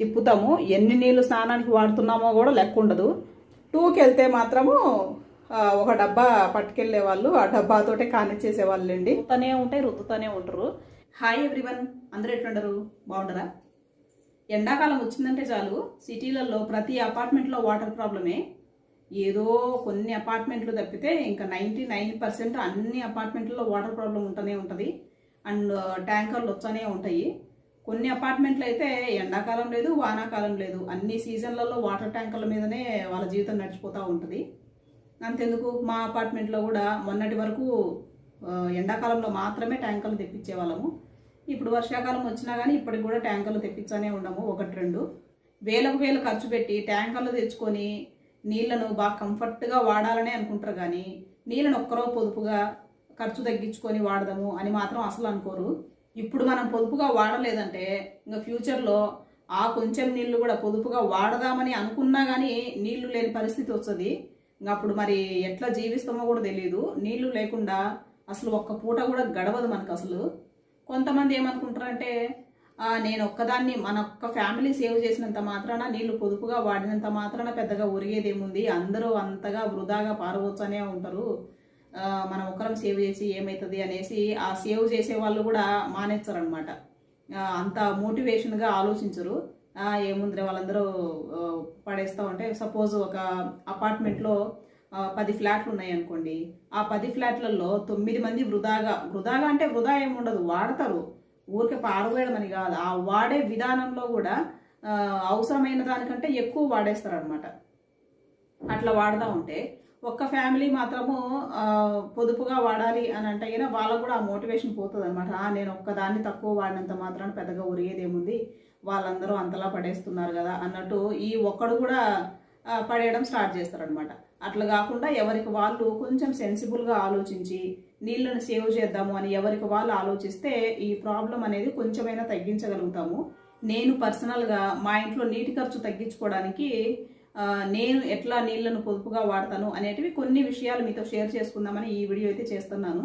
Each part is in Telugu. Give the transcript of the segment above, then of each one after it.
తిప్పుతాము. ఎన్ని నీళ్ళు స్నానానికి వాడుతున్నామో కూడా లెక్క ఉండదు టూకి వెళ్తే మాత్రము ఒక డబ్బా పట్టుకెళ్ళే వాళ్ళు ఆ డబ్బాతోటే కానిచ్చేసే వాళ్ళండి. రుతుతూనే ఉంటాయి రుతుతూనే ఉంటారు. Hi everyone. అందరూ ఎట్లుండరు? బాగుండరా? ఎండాకాలం వచ్చిందంటే చాలు. సిటీలలో ప్రతి అపార్ట్మెంట్లో వాటర్ ప్రాబ్లమే. ఏదో కొన్ని అపార్ట్మెంట్లు తప్పితే ఇంకా నైంటీ నైన్ పర్సెంట్ అన్ని అపార్ట్మెంట్లో వాటర్ ప్రాబ్లం ఉంటూనే ఉంటుంది. అండ్ ట్యాంకర్లు వస్తూనే ఉంటాయి. కొన్ని అపార్ట్మెంట్లు అయితే ఎండాకాలం లేదు వానాకాలం లేదు. అన్ని సీజన్లలో వాటర్ ట్యాంకర్ల మీదనే వాళ్ళ జీవితం నడిచిపోతూ ఉంటుంది. అంతెందుకు? మా అపార్ట్మెంట్లో కూడా మొన్నటి వరకు ఎండాకాలంలో మాత్రమే ట్యాంకర్లు తెప్పించే వాళ్ళము ఇప్పుడు వర్షాకాలం వచ్చినా కానీ ఇప్పటికి కూడా ట్యాంకర్లు తెప్పించానే ఉండము ఒకటి రెండు. వేలకు వేలు ఖర్చు పెట్టి ట్యాంకర్లు తెచ్చుకొని నీళ్ళను బాగా కంఫర్ట్గా వాడాలనే అనుకుంటారు కానీ నీళ్ళను ఒక్కరో పొదుపుగా ఖర్చు తగ్గించుకొని వాడదాము అని మాత్రం అసలు అనుకోరు. ఇప్పుడు మనం పొదుపుగా వాడలేదంటే ఇంకా ఫ్యూచర్లో ఆ కొంచెం నీళ్ళు కూడా పొదుపుగా వాడదామని అనుకున్నా కానీ నీళ్ళు లేని పరిస్థితి వస్తుంది. ఇంకా అప్పుడు మరి ఎట్లా జీవిస్తామో కూడా తెలియదు నీళ్ళు లేకుండా అసలు ఒక్క పూట కూడా గడవదు మనకు అసలు కొంతమంది ఏమనుకుంటారంటే నేను ఒక్కదాన్ని మన ఒక్క ఫ్యామిలీ సేవ్ చేసినంత మాత్రాన నీళ్ళు పొదుపుగా వాడినంత మాత్రాన పెద్దగా ఒరిగేదేముంది? అందరూ అంతగా వృధాగా పారవచ్చనే ఉంటారు. మనం ఒకరం సేవ్ చేసి ఏమవుతుంది అనేసి ఆ సేవ్ చేసే వాళ్ళు కూడా మానేస్తారనమాట అంత మోటివేషన్గా ఆలోచించరు. ఏముంది ఏముందిరే వాళ్ళందరూ పడేస్తూ ఉంటే సపోజ్ ఒక అపార్ట్మెంట్లో పది ఫ్లాట్లు ఉన్నాయి అనుకోండి. ఆ పది ఫ్లాట్లలో తొమ్మిది మంది వృధాగా వృధాగా అంటే వృధా ఏముండదు వాడతారు. ఊరికే పారవేయడం అని కాదు. ఆ వాడే విధానంలో కూడా అవసరమైన దానికంటే ఎక్కువ వాడేస్తారు అనమాట అట్లా వాడుతూ ఉంటే ఒక్క ఫ్యామిలీ మాత్రము పొదుపుగా వాడాలి అని అంటే అయినా వాళ్ళకు కూడా ఆ మోటివేషన్ పోతుంది అనమాట నేను ఒక్కదాన్ని తక్కువ వాడినంత మాత్రాన పెద్దగా ఉరిగేదేముంది వాళ్ళందరూ అంతలా పడేస్తున్నారు కదా అన్నట్టు ఈ ఒక్కడు కూడా పడేయడం స్టార్ట్ చేస్తారనమాట అట్లా కాకుండా ఎవరికి వాళ్ళు కొంచెం సెన్సిబుల్గా ఆలోచించి నీళ్ళను సేవ్ చేద్దాము అని ఎవరికి వాళ్ళు ఆలోచిస్తే ఈ ప్రాబ్లం అనేది కొంచెమైనా తగ్గించగలుగుతాము. నేను పర్సనల్గా మా ఇంట్లో నీటి ఖర్చు తగ్గించుకోవడానికి నేను ఎట్లా నీళ్ళను పొదుపుగా వాడతాను అనేటివి కొన్ని విషయాలు మీతో షేర్ చేసుకుందామని ఈ వీడియో అయితే చేస్తున్నాను.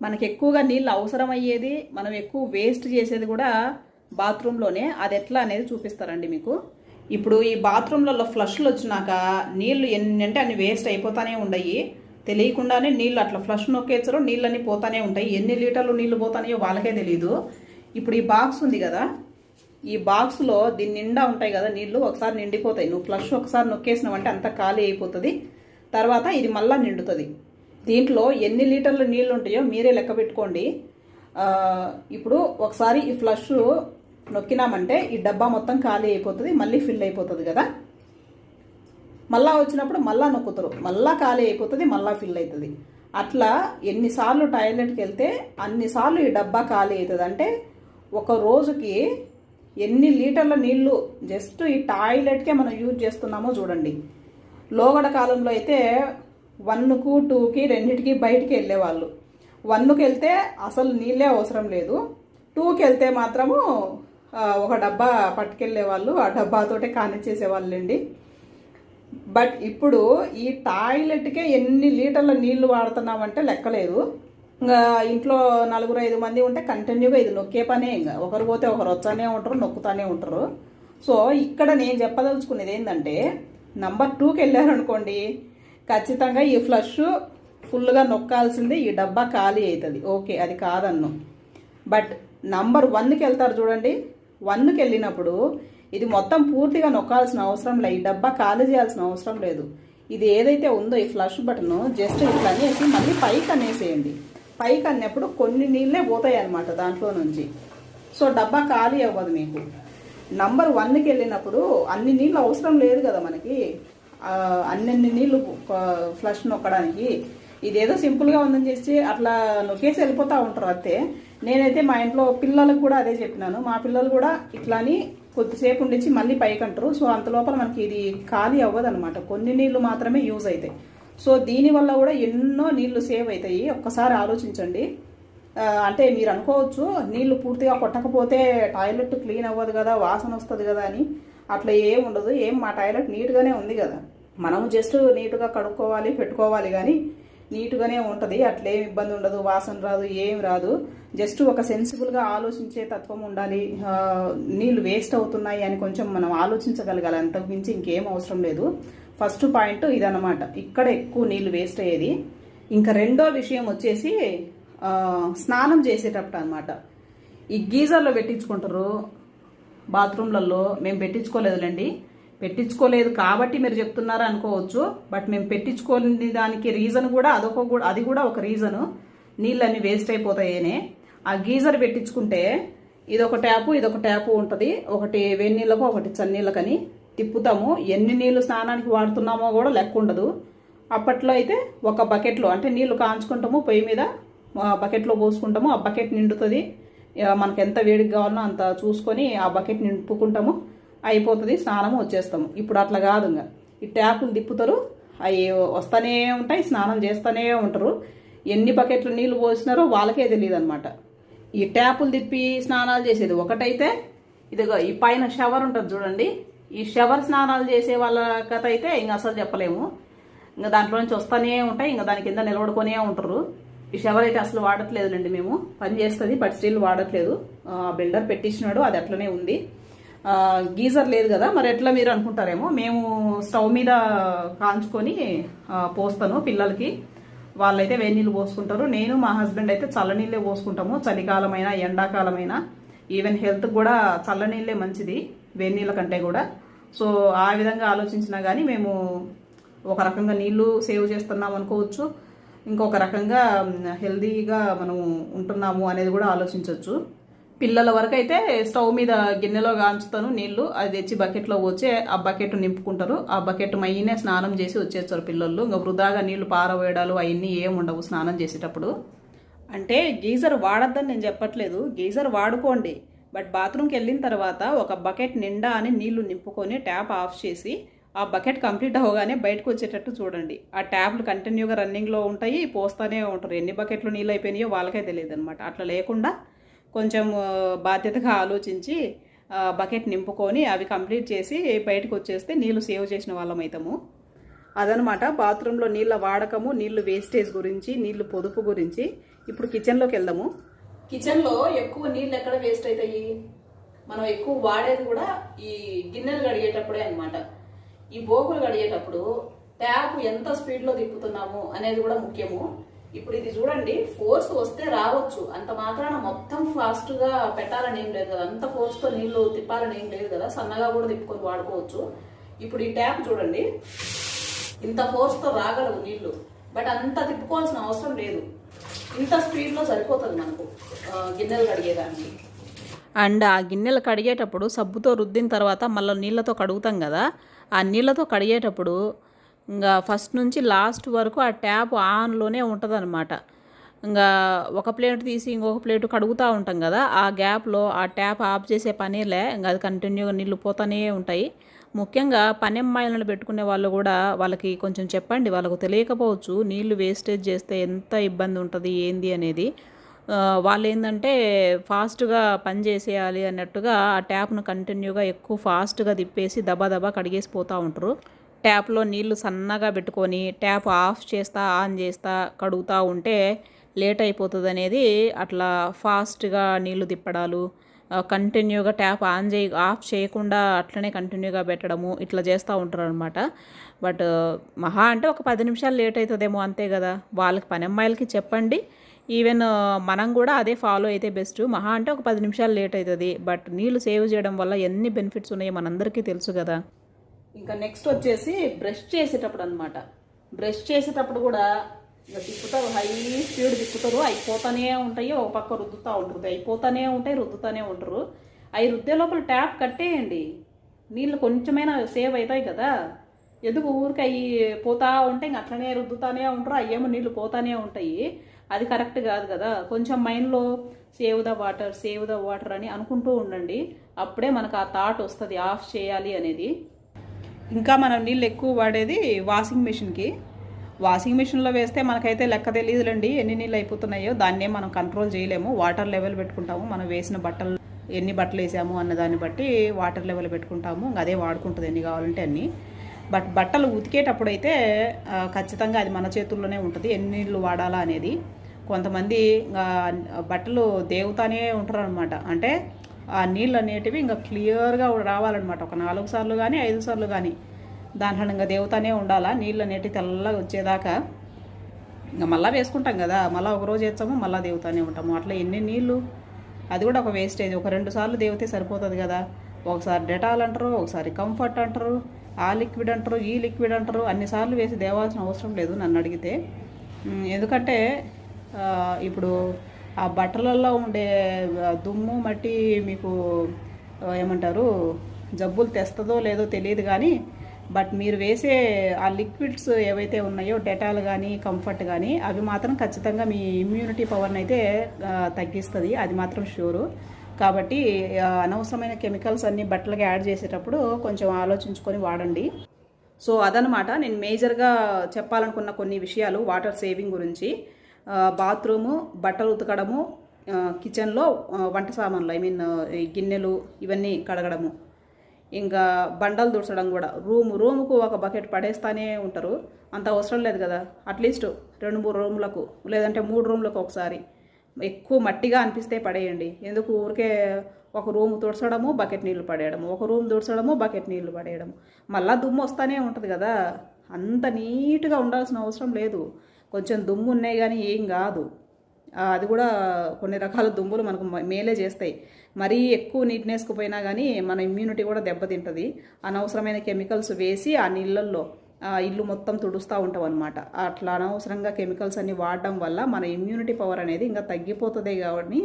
మనకి ఎక్కువగా నీళ్ళు అవసరం అయ్యేది మనం ఎక్కువ వేస్ట్ చేసేది కూడా బాత్రూంలోనే. అది ఎట్లా అనేది చూపిస్తారండి మీకు. ఇప్పుడు ఈ బాత్రూంలలో ఫ్లష్లు వచ్చినాక నీళ్ళు ఎన్ని అంటే అన్ని వేస్ట్ అయిపోతానే ఉండయి. తెలియకుండానే నీళ్ళు అట్లా ఫ్లష్ నొక్కేచ్చరు నీళ్ళన్నీ పోతానే ఉంటాయి. ఎన్ని లీటర్లు నీళ్ళు పోతాయో వాళ్ళకే తెలియదు ఇప్పుడు ఈ బాక్స్ ఉంది కదా ఈ బాక్స్లో దీని నిండా ఉంటాయి కదా నీళ్ళు ఒకసారి నిండిపోతాయి. నువ్వు ఫ్లష్ ఒకసారి నొక్కేసినావంటే అంత ఖాళీ అయిపోతుంది. తర్వాత ఇది మళ్ళా నిండుతుంది. దీంట్లో ఎన్ని లీటర్ల నీళ్ళు ఉంటాయో మీరే లెక్క పెట్టుకోండి. ఇప్పుడు ఒకసారి ఈ ఫ్లష్ నొక్కినామంటే ఈ డబ్బా మొత్తం ఖాళీ అయిపోతుంది మళ్ళీ ఫిల్ అయిపోతుంది కదా. మళ్ళా వచ్చినప్పుడు మళ్ళా నొక్కుతారు. మళ్ళా ఖాళీ అయిపోతుంది మళ్ళా ఫిల్ అవుతుంది అట్లా ఎన్నిసార్లు టాయిలెట్కి వెళ్తే అన్నిసార్లు ఈ డబ్బా ఖాళీ అవుతుంది అంటే ఒక రోజుకి ఎన్ని లీటర్ల నీళ్ళు జస్ట్ ఈ టాయిలెట్కే మనం యూజ్ చేస్తున్నామో చూడండి. లోగడ కాలంలో అయితే వన్కు టూకి రెండింటికి బయటికి వెళ్ళేవాళ్ళు. వన్కి వెళ్తే అసలు నీళ్ళే అవసరం లేదు. టూకి వెళ్తే మాత్రము ఒక డబ్బా పట్టుకెళ్ళేవాళ్ళు ఆ డబ్బాతోటే కానిచ్చేసే వాళ్ళండి బట్ ఇప్పుడు ఈ టాయిలెట్కే ఎన్ని లీటర్ల నీళ్ళు వాడుతున్నామంటే లెక్కలేదు. ఇంకా ఇంట్లో నలుగురు ఐదు మంది ఉంటే కంటిన్యూగా ఇది నొక్కే పనే. ఇంకా ఒకరు పోతే ఒకరు వచ్చానే ఉంటారు నొక్కుతానే ఉంటారు. సో ఇక్కడ నేను చెప్పదలుచుకునేది ఏంటంటే నంబర్ టూకి వెళ్ళారనుకోండి ఖచ్చితంగా ఈ ఫ్లష్ ఫుల్గా నొక్కాల్సిందే ఈ డబ్బా ఖాళీ అవుతుంది ఓకే అది కాదన్ను. బట్ నంబర్ వన్కి వెళ్తారు చూడండి. వన్కి వెళ్ళినప్పుడు ఇది మొత్తం పూర్తిగా నొక్కాల్సిన అవసరం లేదు. ఈ డబ్బా ఖాళీ చేయాల్సిన అవసరం లేదు. ఇది ఏదైతే ఉందో ఈ ఫ్లష్ బటన్ జస్ట్ ఇట్లా అనేసి మళ్ళీ పైకి అనేసేయండి. పైకి అన్నప్పుడు కొన్ని నీళ్ళే పోతాయి అన్నమాట దాంట్లో నుంచి. సో డబ్బా ఖాళీ అవ్వదు మీకు. నంబర్ వన్కి వెళ్ళినప్పుడు అన్ని నీళ్ళు అవసరం లేదు కదా మనకి. అన్నన్ని నీళ్ళు ఫ్లష్ నొక్కడానికి. ఇదేదో సింపుల్గా ఉందని చేసి అట్లా నొక్కేసి వెళ్ళిపోతూ ఉంటారు అంతే. నేనైతే మా ఇంట్లో పిల్లలకు కూడా అదే చెప్పినాను. మా పిల్లలు కూడా ఇట్లా అని కొద్దిసేపు ఉండించి మళ్ళీ పైకి అంటారు. సో అంత లోపల మనకి ఇది ఖాళీ అవ్వదు అనమాట కొన్ని నీళ్ళు మాత్రమే యూజ్ అవుతాయి. సో దీనివల్ల కూడా ఎన్నో నీళ్ళు సేవ్ అవుతాయి ఒక్కసారి ఆలోచించండి. అంటే మీరు అనుకోవచ్చు నీళ్ళు పూర్తిగా కొట్టకపోతే టాయిలెట్ క్లీన్ అవ్వదు కదా వాసన వస్తుంది కదా అని. అట్లా ఏం ఉండదు. ఏం మా టాయిలెట్ నీట్గానే ఉంది కదా. మనము జస్ట్ నీట్గా కడుక్కోవాలి పెట్టుకోవాలి కానీ నీట్గానే ఉంటుంది. అట్లేం ఇబ్బంది ఉండదు. వాసన రాదు ఏం రాదు. జస్ట్ ఒక సెన్సిబుల్గా ఆలోచించే తత్వం ఉండాలి. నీళ్ళు వేస్ట్ అవుతున్నాయి అని కొంచెం మనం ఆలోచించగలగాలి. అంతకు మించి ఇంకేం అవసరం లేదు. ఫస్ట్ పాయింట్ ఇదన్నమాట. ఇక్కడ ఎక్కువ నీళ్ళు వేస్ట్ అయ్యేది. ఇంకా రెండో విషయం వచ్చేసి స్నానం చేసేటప్పుడు అనమాట ఈ గీజర్లో పెట్టించుకుంటారు బాత్రూమ్లలో. మేము పెట్టించుకోలేదులేండి. పెట్టించుకోలేదు కాబట్టి మీరు చెప్తున్నారా అనుకోవచ్చు. బట్ మేము పెట్టించుకోని దానికి రీజన్ కూడా అదొక కూడా అది కూడా ఒక రీజను. నీళ్ళన్నీ వేస్ట్ అయిపోతాయనే. ఆ గీజర్ పెట్టించుకుంటే ఇదొక ట్యాపు ఇదొక ట్యాపు ఉంటుంది. ఒకటి వేడి నీళ్ళకు ఒకటి చన్నీళ్ళకని తిప్పుతాము. ఎన్ని నీళ్ళు స్నానానికి వాడుతున్నామో కూడా లెక్క ఉండదు. అప్పట్లో అయితే ఒక బకెట్లో అంటే నీళ్ళు కాంచుకుంటాము పొయ్యి మీద బకెట్లో పోసుకుంటాము. ఆ బకెట్ నిండుతుంది. మనకు ఎంత వేడికి కావాలనో అంత చూసుకొని ఆ బకెట్ నింపుకుంటాము. అయిపోతుంది స్నానము వచ్చేస్తాము. ఇప్పుడు అట్లా కాదు ఇంకా ఈ ట్యాపులు తిప్పుతారు అవి వస్తూనే ఉంటాయి స్నానం చేస్తూనే ఉంటారు. ఎన్ని బకెట్లు నీళ్ళు పోసినారో వాళ్ళకే తెలియదు అనమాట ఈ ట్యాపులు తిప్పి స్నానాలు చేసేది ఒకటైతే ఇదిగో ఈ పైన షవర్ ఉంటుంది చూడండి. ఈ షవర్ స్నానాలు చేసే వాళ్ళ కథ అయితే ఇంకా అసలు చెప్పలేము. ఇంకా దాంట్లో నుంచి వస్తూనే ఉంటాయి ఇంకా దాని కింద నిలబడుకొనే ఉంటారు. ఈ షవర్ అయితే అసలు వాడట్లేదులేండి మేము. పని చేస్తుంది బట్ స్టీల్ వాడట్లేదు. బిల్డర్ పెట్టించినాడు అది అట్లనే ఉంది. గీజర్ లేదు కదా మరి ఎట్లా మీరు అనుకుంటారేమో? మేము స్టవ్ మీద కాంచుకొని పోస్తాను పిల్లలకి. వాళ్ళైతే వేడి నీళ్ళు పోసుకుంటారు. నేను మా హస్బెండ్ అయితే చల్లనీళ్ళే పోసుకుంటాము. చలికాలమైనా ఎండాకాలమైనా. ఈవెన్ హెల్త్ కూడా చల్లనీళ్ళే మంచిది. వేడి నీళ్ళ కంటే కూడా. సో ఆ విధంగా ఆలోచించినా కానీ మేము ఒక రకంగా నీళ్ళు సేవ్ చేస్తున్నాం అనుకోవచ్చు. ఇంకొక రకంగా హెల్దీగా మనం ఉంటున్నాము అనేది కూడా ఆలోచించవచ్చు పిల్లల వరకు అయితే స్టవ్ మీద గిన్నెలో కాంచుతాను నీళ్ళు అది తెచ్చి బకెట్లో వచ్చి ఆ బకెట్ నింపుకుంటారు. ఆ బకెట్ మైనే స్నానం చేసి వచ్చేస్తారు పిల్లలు. ఇంకా వృధాగా నీళ్ళు పారవేయడాలు అవన్నీ ఏముండవు ఉండవు స్నానం చేసేటప్పుడు. అంటే గీజర్ వాడద్దని నేను చెప్పట్లేదు. గీజర్ వాడుకోండి. బట్ బాత్రూమ్కి వెళ్ళిన తర్వాత ఒక బకెట్ నిండా అని నీళ్ళు నింపుకొని ట్యాప్ ఆఫ్ చేసి ఆ బకెట్ కంప్లీట్ అవ్వగానే బయటకు వచ్చేటట్టు చూడండి. ఆ ట్యాప్లు కంటిన్యూగా రన్నింగ్లో ఉంటాయి పోస్తూనే ఉంటారు. ఎన్ని బకెట్లు నీళ్ళు అయిపోయినాయో వాళ్ళకే తెలియదు అనమాట అట్లా లేకుండా కొంచెం బాధ్యతగా ఆలోచించి బకెట్ నింపుకొని అవి కంప్లీట్ చేసి బయటకు వచ్చేస్తే నీళ్ళు సేవ్ చేసిన వాళ్ళం అవుతాము అదనమాట బాత్రూంలో నీళ్ళ వాడకము నీళ్ళు వేస్టేజ్ గురించి నీళ్ళు పొదుపు గురించి. ఇప్పుడు కిచెన్లోకి వెళ్దాము. కిచెన్లో ఎక్కువ నీళ్ళు ఎక్కడ వేస్ట్ అవుతాయి? మనం ఎక్కువ వాడేది కూడా ఈ గిన్నెలు కడిగేటప్పుడే అనమాట ఈ బోకులు కడిగేటప్పుడు ట్యాప్ ఎంత స్పీడ్లో తిప్పుతున్నాము అనేది కూడా ముఖ్యము. ఇప్పుడు ఇది చూడండి ఫోర్స్ వస్తే రావచ్చు. అంత మాత్రాన మొత్తం ఫాస్ట్గా పెట్టాలని ఏం లేదు కదా. అంత ఫోర్స్తో నీళ్ళు తిప్పాలని ఏం లేదు కదా. సన్నగా కూడా తిప్పుకొని వాడుకోవచ్చు. ఇప్పుడు ఈ ట్యాప్ చూడండి ఇంత ఫోర్స్తో రాగలవు నీళ్ళు బట్ అంత తిప్పుకోవాల్సిన అవసరం లేదు. ఇంత స్పీడ్లో సరిపోతుంది మనకు గిన్నెలు కడిగేదానికి. అండ్ ఆ గిన్నెలు కడిగేటప్పుడు సబ్బుతో రుద్దిన తర్వాత మళ్ళీ నీళ్ళతో కడుగుతాం కదా ఆ నీళ్ళతో కడిగేటప్పుడు ఇంకా ఫస్ట్ నుంచి లాస్ట్ వరకు ఆ ట్యాప్ ఆన్లోనే ఉంటుంది అనమాట ఇంకా ఒక ప్లేట్ తీసి ఇంకొక ప్లేట్ కడుగుతూ ఉంటాం కదా ఆ గ్యాప్లో ఆ ట్యాప్ ఆఫ్ చేసే పనేలే ఇంకా అది కంటిన్యూగా నీళ్ళు పోతూనే ఉంటాయి. ముఖ్యంగా పని అమ్మాయిలను పెట్టుకునే వాళ్ళు కూడా వాళ్ళకి కొంచెం చెప్పండి వాళ్ళకు తెలియకపోవచ్చు నీళ్ళు వేస్టేజ్ చేస్తే ఎంత ఇబ్బంది ఉంటుంది ఏంది అనేది. వాళ్ళు ఏంటంటే ఫాస్ట్గా పని చేసేయాలి అన్నట్టుగా ఆ ట్యాప్ను కంటిన్యూగా ఎక్కువ ఫాస్ట్గా తిప్పేసి దబా దబా కడిగేసి పోతూ ఉంటారు. ట్యాప్లో నీళ్ళు సన్నగా పెట్టుకొని ట్యాప్ ఆఫ్ చేస్తా ఆన్ చేస్తా కడుగుతూ ఉంటే లేట్ అయిపోతుంది అనేది అట్లా ఫాస్ట్గా నీళ్ళు తిప్పడాలు కంటిన్యూగా ట్యాప్ ఆన్ చేయ ఆఫ్ చేయకుండా అట్లనే కంటిన్యూగా పెట్టడము ఇట్లా చేస్తూ ఉంటారు అనమాట బట్ మహా అంటే ఒక పది నిమిషాలు లేట్ అవుతుందేమో అంతే కదా. వాళ్ళకి పని అమ్మాయిలకి చెప్పండి. ఈవెన్ మనం కూడా అదే ఫాలో అయితే బెస్ట్. మహా అంటే ఒక పది నిమిషాలు లేట్ అవుతుంది బట్ నీళ్ళు సేవ్ చేయడం వల్ల ఎన్ని బెనిఫిట్స్ ఉన్నాయో మనందరికీ తెలుసు కదా. ఇంకా నెక్స్ట్ వచ్చేసి బ్రష్ చేసేటప్పుడు అనమాట బ్రష్ చేసేటప్పుడు కూడా ఇక తిప్పుతారు హై స్పీడ్ తిప్పుతారు. అయిపోతూనే ఉంటాయి ఒక పక్క రుద్దుతూ ఉంటుంది అయిపోతూనే ఉంటాయి రుద్దుతూనే ఉంటారు. అవి రుద్దే లోపల ట్యాప్ కట్టేయండి. నీళ్ళు కొంచెమైనా సేవ్ అవుతాయి కదా. ఎందుకు ఊరికి అవి పోతా ఉంటే ఇంక అట్లనే రుద్దుతానే ఉంటారు అయ్యేమో నీళ్ళు పోతానే ఉంటాయి. అది కరెక్ట్ కాదు కదా. కొంచెం మైండ్లో save the water save the water అని అనుకుంటూ ఉండండి. అప్పుడే మనకు ఆ థాట్ వస్తుంది ఆఫ్ చేయాలి అనేది. ఇంకా మనం నీళ్ళు ఎక్కువ వాడేది వాషింగ్ మిషన్కి. వాషింగ్ మిషన్లో వేస్తే మనకైతే లెక్క తెలియదులండి ఎన్ని నీళ్ళు అయిపోతున్నాయో దాన్నే మనం కంట్రోల్ చేయలేము. వాటర్ లెవెల్ పెట్టుకుంటాము. మనం వేసిన బట్టలు ఎన్ని బట్టలు వేసాము అన్న దాన్ని బట్టి వాటర్ లెవెల్ పెట్టుకుంటాము. ఇంకా అదే వాడుకుంటుంది ఎన్ని కావాలంటే అన్ని. బట్ బట్టలు ఉతికేటప్పుడు అయితే ఖచ్చితంగా అది మన చేతుల్లోనే ఉంటుంది. ఎన్ని నీళ్ళు వాడాలా అనేది. కొంతమంది బట్టలు దేవుతానే ఉంటారు అనమాట అంటే ఆ నీళ్ళు అనేటివి ఇంకా క్లియర్గా రావాలన్నమాట. ఒక నాలుగు సార్లు కానీ ఐదు సార్లు కానీ దాంట్లో ఇంకా దేవుతానే ఉండాలా? నీళ్ళు అనేటి తెల్లగా వచ్చేదాకా ఇంకా మళ్ళీ వేసుకుంటాం కదా. మళ్ళీ ఒక రోజు వేస్తాము మళ్ళీ దేవుతానే ఉంటాము. అట్లా ఎన్ని నీళ్ళు? అది కూడా ఒక వేస్టేజ్ ఒక రెండు సార్లు దేవితే సరిపోతుంది కదా. ఒకసారి డెటాల్ అంటారు ఒకసారి కంఫర్ట్ అంటారు ఆ లిక్విడ్ అంటారు ఈ లిక్విడ్ అంటారు. అన్నిసార్లు వేసి దేవాల్సిన అవసరం లేదు నన్ను అడిగితే. ఎందుకంటే ఇప్పుడు ఆ బట్టలలో ఉండే దుమ్ము మట్టి మీకు ఏమంటారు జబ్బులు తెస్తుందో లేదో తెలియదు కానీ బట్ మీరు వేసే ఆ లిక్విడ్స్ ఏవైతే ఉన్నాయో డెటాల్ కానీ కంఫర్ట్ కానీ అవి మాత్రం ఖచ్చితంగా మీ ఇమ్యూనిటీ పవర్ని అయితే తగ్గిస్తుంది. అది మాత్రం షూరు. కాబట్టి అనవసరమైన కెమికల్స్ అన్ని బట్టలకి యాడ్ చేసేటప్పుడు కొంచెం ఆలోచించుకొని వాడండి. సో అదనమాట నేను మేజర్గా చెప్పాలనుకున్న కొన్ని విషయాలు. వాటర్ సేవింగ్ గురించి. బాత్రూము బట్టలు ఉతకడము కిచెన్లో వంట సామాన్లు. ఐ మీన్ ఈ గిన్నెలు ఇవన్నీ కడగడము. ఇంకా బండలు దుడచడం కూడా. రూమ్ రూముకు ఒక బకెట్ పడేస్తానే ఉంటారు. అంత అవసరం లేదు కదా. అట్లీస్ట్ రెండు మూడు రూములకు లేదంటే మూడు రూములకు ఒకసారి. ఎక్కువ మట్టిగా అనిపిస్తే పడేయండి. ఎందుకు? ఊరికే ఒక రూమ్ తుడచడము బకెట్ నీళ్ళు పడేయడము. ఒక రూమ్ తుడచడము బకెట్ నీళ్ళు పడేయడము. మళ్ళీ దుమ్ము వస్తానే ఉంటుంది కదా. అంత నీట్గా ఉండాల్సిన అవసరం లేదు. కొంచెం దుమ్ము ఉన్నాయి కానీ ఏం కాదు. అది కూడా కొన్ని రకాల దుమ్ములు మనకు మేలే చేస్తాయి. మరీ ఎక్కువ నీట్నెస్కి పోయినా కానీ మన ఇమ్యూనిటీ కూడా దెబ్బతింటుంది. అనవసరమైన కెమికల్స్ వేసి ఆ నీళ్ళల్లో ఇల్లు మొత్తం తుడుస్తూ ఉంటాం అనమాట అట్లా అనవసరంగా కెమికల్స్ అన్ని వాడడం వల్ల మన ఇమ్యూనిటీ పవర్ అనేది ఇంకా తగ్గిపోతుంది కాబట్టి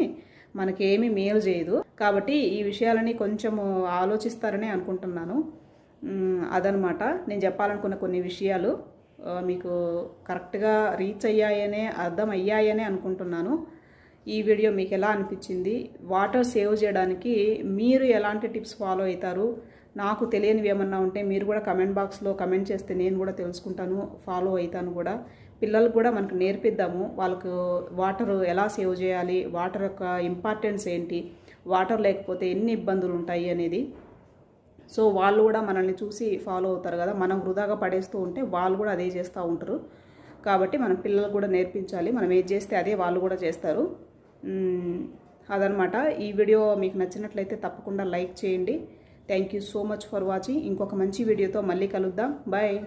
మనకేమీ మేలు చేయదు. కాబట్టి ఈ విషయాలని కొంచెము ఆలోచిస్తారని అనుకుంటున్నాను. అదనమాట. నేను చెప్పాలనుకున్న కొన్ని విషయాలు. మీకు కరెక్ట్గా రీచ్ అయ్యాయనే అర్థం అయ్యాయనే అనుకుంటున్నాను. ఈ వీడియో మీకు ఎలా అనిపించింది? వాటర్ సేవ్ చేయడానికి మీరు ఎలాంటి టిప్స్ ఫాలో అవుతారు? నాకు తెలియనివి ఏమన్నా ఉంటే మీరు కూడా కమెంట్ బాక్స్లో కమెంట్ చేస్తే నేను కూడా తెలుసుకుంటాను ఫాలో అవుతాను కూడా. పిల్లలకు కూడా మనకు నేర్పిద్దాము. వాళ్ళకు వాటర్ ఎలా సేవ్ చేయాలి? వాటర్ యొక్క ఇంపార్టెన్స్ ఏంటి? వాటర్ లేకపోతే ఎన్ని ఇబ్బందులు ఉంటాయి అనేది. సో వాళ్ళు కూడా మనల్ని చూసి ఫాలో అవుతారు కదా. మనం వృధాగా పడేస్తూ ఉంటే వాళ్ళు కూడా అదే చేస్తూ ఉంటారు. కాబట్టి మనం పిల్లలు కూడా నేర్పించాలి. మనం ఏది చేస్తే అదే వాళ్ళు కూడా చేస్తారు. అదనమాట. ఈ వీడియో మీకు నచ్చినట్లయితే తప్పకుండా లైక్ చేయండి. Thank you so much for watching ఇంకొక మంచి వీడియోతో మళ్ళీ కలుద్దాం. బాయ్